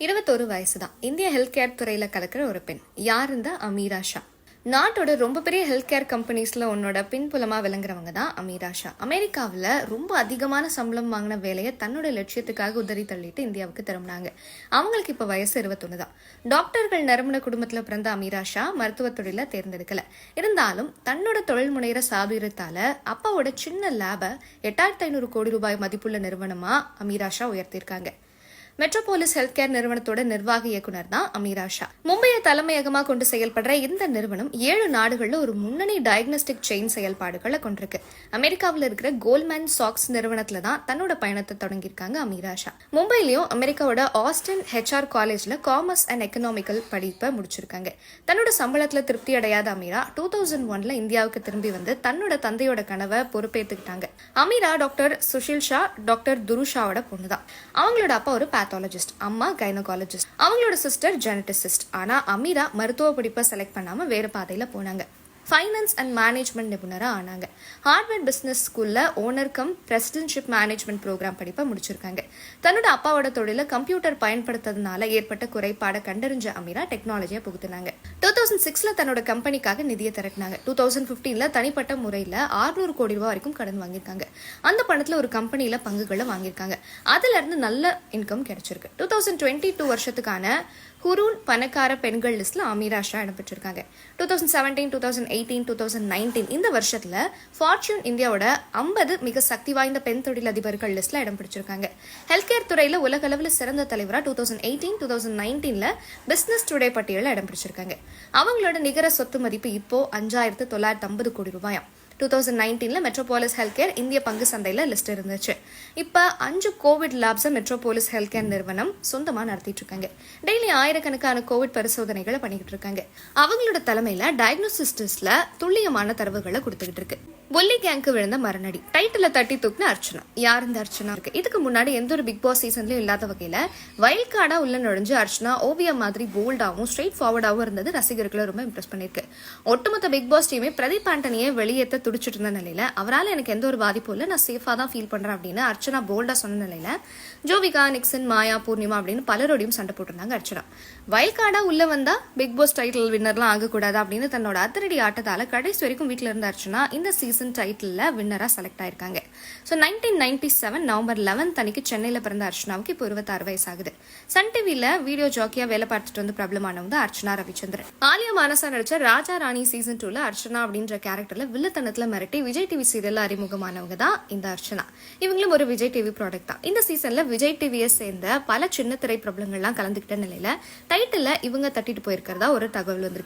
இருபத்தொரு வயசு தான் இந்திய ஹெல்த் கேர் துறையில கலக்கிற ஒரு பெண். யார் இந்த அமீரா ஷா. நாட்டோட ரொம்ப பெரிய ஹெல்த் கேர் கம்பெனிஸ்ல உன்னோட பின்புலமா விளங்குறவங்க தான் அமீரா ஷா. அமெரிக்காவில் ரொம்ப அதிகமான சம்பளம் வாங்கின வேலையை தன்னோட லட்சியத்துக்காக உதறி தள்ளிட்டு இந்தியாவுக்கு திரும்பினாங்க. அவங்களுக்கு இப்போ வயசு இருபத்தொன்னு தான் டாக்டர்கள் நறுமண குடும்பத்துல பிறந்த அமீரா ஷா மருத்துவத் தொழில தேர்ந்தெடுக்கல. இருந்தாலும் தன்னோட தொழில் முனைகிற சாதுரியத்தால அப்பாவோட சின்ன லேபை எட்டாயிரத்தி ஐநூறு கோடி ரூபாய் மதிப்புள்ள நிறுவனமா அமீரா ஷா உயர்த்தியிருக்காங்க. மெட்ரோபோலிஸ் ஹெல்த் கேர் நிறுவனத்தோட நிர்வாக இயக்குனர் தான் அமீரா ஷா. மும்பையை தலைமையகமாக கொண்டு செயல்படுற இந்த நிறுவனம் ஏழு நாடுகளில் ஒரு முன்னணி டயக்னோஸ்டிக் செயின் செயல்பாடுகளை கொண்டிருக்கு. அமெரிக்காவில் இருக்கிற கோல்மேன் சாக்ஸ் நிறுவனத்துல தான் தன்னோட பயணத்தை தொடங்கியிருக்காங்க அமீரா ஷா. மும்பையிலயும் அமெரிக்காவோட ஆஸ்டின் ஹெச்ஆர் காலேஜ்ல காமர்ஸ் அண்ட் எக்கனாமிக்கல் படிப்பை முடிச்சிருக்காங்க. தன்னோட சம்பளத்துல திருப்தி அடையாத அமீரா டூ தௌசண்ட் ஒன்ல இந்தியாவுக்கு திரும்பி வந்து தன்னோட தந்தையோட கனவை பொறுப்பேற்றுக்கிட்டாங்க அமீரா டாக்டர் சுஷில் ஷா டாக்டர் துருஷாவோட பொண்ணு தான் அவங்களோட அப்பா ஒரு பேத்தாலஜிஸ்ட் அம்மா கைனகாலஜிஸ்ட் அவங்களோட சிஸ்டர் ஜெனட்டிசிஸ்ட் ஆனா அமீரா மருத்துவ படிப்பை செலக்ட் பண்ணாம வேற பாதையில் போனாங்க. ஃபைனான்ஸ் அண்ட் மேனேஜ்மெண்ட் நிபுணராக ஆனாங்க. ஹார்வர்ட் பிஸ்னஸ் ஸ்கூலில் ஓனர் கம் மேனேஜ்மெண்ட் ப்ரோக்ராம் படிப்பை முடிச்சிருக்காங்க. தன்னோட அப்பாவோட தொழில கம்ப்யூட்டர் பயன்படுத்துறதுனால ஏற்பட்ட குறைபாடை கண்டறிஞ்ச அமீரா டெக்னாலஜியை புகுத்தினாங்க. டூ தௌசண்ட் சிக்ஸில் தன்னோட கம்பெனிக்காக நிதியை திரட்டினாங்க. டூ தௌசண்ட் ஃபிஃப்டீனில் தனிப்பட்ட முறையில் 600 கோடி ரூபா வரைக்கும் கடன் வாங்கியிருக்காங்க. அந்த பணத்தில் ஒரு கம்பெனியில் பங்குகளை வாங்கியிருக்காங்க. அதுலேருந்து நல்ல இன்கம் கிடைச்சிருக்கு. டூ தௌசண்ட் டுவெண்ட்டி டூ வருஷத்துக்கான குரூன் பணக்கார பெண்கள் லிஸ்ட்டில் Ameera Shah இடம்பெற்றிருக்காங்க. Two thousand seventeen two thousand eighteen two thousand nineteen இந்த வருஷத்தில் ஃபார்ச்சூன் இந்தியாவோட ஐம்பது மிக சக்தி வாய்ந்த பெண் தொழிலதிபர்கள் லிஸ்ட்டில் இடம் பிடிச்சிருக்காங்க. ஹெல்த் கேர் துறையில் உலக அளவில் சிறந்த தலைவராக two thousand eighteen two thousand நைன்டீனில் பிஸ்னஸ் டுடே பட்டியலில் இடம் பிடிச்சிருக்காங்க. அவங்களோட நிகர சொத்து மதிப்பு இப்போ அஞ்சாயிரத்து தொள்ளாயிரத்து ஐம்பது கோடி ரூபாயாம். டூ தௌசண்ட் நைன்டீனில் மெட்ரோபாலிஸ் ஹெல்த் கேர் இந்திய பங்கு சந்தையில் லிஸ்ட் இருந்துச்சு. இப்போ அஞ்சு கோவிட் லேப்ஸை மெட்ரோபாலிஸ் ஹெல்த் கேர் நிறுவனம் சொந்தமாக நடத்திட்டு இருக்காங்க. டெய்லி ஆயிரக்கணக்கான கோவிட் பரிசோதனைகளை பண்ணிக்கிட்டு இருக்காங்க. அவங்களோட தலைமையில் டயக்னோசிஸ்டிஸில் துல்லியமான தரவுகளை கொடுத்துக்கிட்டு இருக்கு. ஒல்லி கேங்க்கு விழுந்த மரணடி. டைட்டில் தட்டி தூக்குன அர்ச்சனா. யார் இந்த அர்ச்சனா இருக்கு? இதுக்கு முன்னாடி எந்த ஒரு பிக் பாஸ் சீசன்லயும் இல்லாத வகையில வைல்ட் கார்டா உள்ள நுழைஞ்சு அர்ச்சனா ஓவியா மாதிரி போல்டாவும் ஸ்ட்ரெயிட் ஃபார்வர்டாவும் இருந்தது ரசிகர்களை ரொம்ப இம்ப்ரெஸ் பண்ணிருக்கு ஒட்டுமொத்த பிக் பாஸ் டீமே பிரதீப் ஆண்டனியை வெளியேற்ற துடிச்சிட்டு இருந்த நிலையில் அவரால் எனக்கு எந்த ஒரு பாதிப்பும் இல்லை. நான் சேஃபாக தான் ஃபீல் பண்ணுறேன் அப்படின்னு அர்ச்சனா போல்டாக சொன்ன நிலையில் ஜோவிகா நிக்சன் மாயா பூர்ணிமா அப்படின்னு பலரோடையும் சண்டை போட்டிருந்தாங்க அர்ச்சனா. வயல்காடாக உள்ளே வந்தால் பிக் பாஸ் டைட்டில் வின்னர்லாம் ஆகக்கூடாது அப்படின்னு தன்னோட அதிரடி ஆட்டத்தால் கடைசி வரைக்கும் வீட்டில் இருந்த அர்ச்சனா இந்த சீசன் டைட்டிலில் வின்னராக செலக்ட் ஆயிருக்காங்க. So nineteen ninety seven November eleventh அன்னைக்கு சென்னையில் பிறந்த அர்ச்சனாவுக்கு இப்போ இருபத்தாறு வயசு ஆகுது சன் டிவியில் வீடியோ ஜாக்கியா வேலை பார்த்துட்டு வந்து பிரபலமானவங்க அர்ச்சனா ரவிச்சந்திரன். ஆலியா மானசா நடிச்ச ராஜா ராணி சீசன் டூவில் அர்ச்சனா அப்படின்ற கேரக்டர்ல வில்லத்தனத்துல மிரட்டி விஜய் டிவி சீரியலில் அறிமுகமானவங்க தான் இந்த அர்ச்சனா. இவங்களும் ஒரு விஜய் டிவி ப்ராடக்ட் தான். இந்த சீசன்ல விஜய் டிவியை சேர்ந்த பல சின்ன திரை பிரபலங்கள்லாம் கலந்துக்கிட்ட நிலையில டைட்டில் இவங்க தட்டிட்டு போயிருக்கிறதா ஒரு தகவல் வந்திருக்கு.